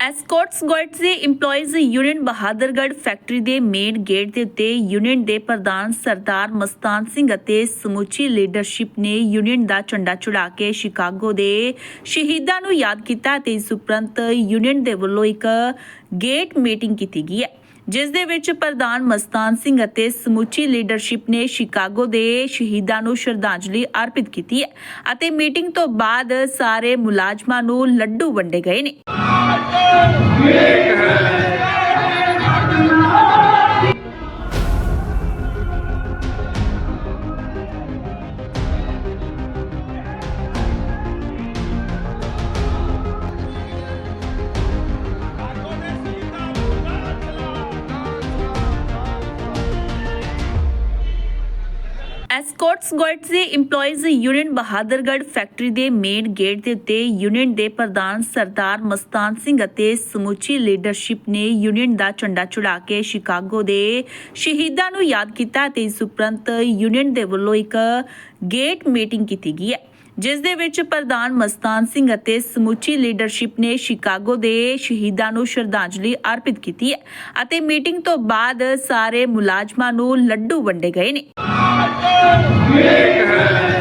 ਐਸਕੋਟਸ guards ਦੇ EMPLOYEES union Bahadurgarh factory ਦੇ main gate ਦੇ ਉੱਤੇ ਯੂਨੀਅਨ ਦੇ ਪ੍ਰਧਾਨ ਸਰਦਾਰ ਮਸਤਾਨ ਸਿੰਘ ਅਤੇ ਸਮੁੱਚੀ ਲੀਡਰਸ਼ਿਪ ਨੇ ਯੂਨੀਅਨ ਦਾ ਝੰਡਾ ਚੜ੍ਹਾ ਕੇ ਸ਼ਿਕਾਗੋ ਦੇ ਸ਼ਹੀਦਾਂ ਨੂੰ ਯਾਦ ਕੀਤਾ ਅਤੇ ਇਸ ਉਪਰੰਤ ਯੂਨੀਅਨ ਦੇ ਵੱਲੋਂ ਇੱਕ ਗੇਟ ਮੀਟਿੰਗ ਕੀਤੀ ਗਈ ਹੈ। ਜਿਸ ਦੇ ਵਿੱਚ ਪ੍ਰਧਾਨ ਮਸਤਾਨ ਸਿੰਘ ਅਤੇ ਸਮੁੱਚੀ ਲੀਡਰਸ਼ਿਪ ਨੇ ਸ਼ਿਕਾਗੋ ਦੇ ਸ਼ਹੀਦਾਂ ਨੂੰ ਸ਼ਰਧਾਂਜਲੀ ਅਰਪਿਤ ਕੀਤੀ ਹੈ ਅਤੇ ਮੀਟਿੰਗ ਤੋਂ ਬਾਅਦ ਸਾਰੇ ਮੁਲਾਜ਼ਮਾਂ ਨੂੰ ਲੱਡੂ ਵੰਡੇ ਗਏ ਨੇ। ਐਸਕੋਟਸ ਗਾਰਡਸ ਦੇ EMPLOYEES ਯੂਨੀਅਨ ਬਹਾਦਰਗੜ੍ਹ ਫੈਕਟਰੀ ਦੇ ਮੇਨ ਗੇਟ ਦੇ ਉੱਤੇ ਯੂਨੀਅਨ ਦੇ ਪ੍ਰਧਾਨ ਸਰਦਾਰ ਮਸਤਾਨ ਸਿੰਘ ਅਤੇ ਸਮੁੱਚੀ ਲੀਡਰਸ਼ਿਪ ਨੇ ਯੂਨੀਅਨ ਦਾ ਝੰਡਾ ਚੜਾ ਕੇ ਸ਼ਿਕਾਗੋ ਦੇ ਸ਼ਹੀਦਾਂ ਨੂੰ ਯਾਦ ਕੀਤਾ ਤੇ ਇਸ ਉਪਰੰਤ ਯੂਨੀਅਨ ਦੇ ਵੱਲੋਂ ਇੱਕ ਗੇਟ ਮੀਟਿੰਗ ਕੀਤੀ ਗਈ ਹੈ, ਜਿਸ ਦੇ ਵਿੱਚ ਪ੍ਰਧਾਨ ਮਸਤਾਨ ਸਿੰਘ ਅਤੇ ਸਮੁੱਚੀ ਲੀਡਰਸ਼ਿਪ ਨੇ ਸ਼ਿਕਾਗੋ ਦੇ ਸ਼ਹੀਦਾਂ ਨੂੰ ਸ਼ਰਧਾਂਜਲੀ ਅਰਪਿਤ ਕੀਤੀ ਹੈ ਅਤੇ ਮੀਟਿੰਗ ਤੋਂ ਬਾਅਦ ਸਾਰੇ ਮੁਲਾਜ਼ਮਾਂ ਨੂੰ ਲੱਡੂ ਵੰਡੇ ਗਏ ਨੇ। ਇੱਕ ਹੈ।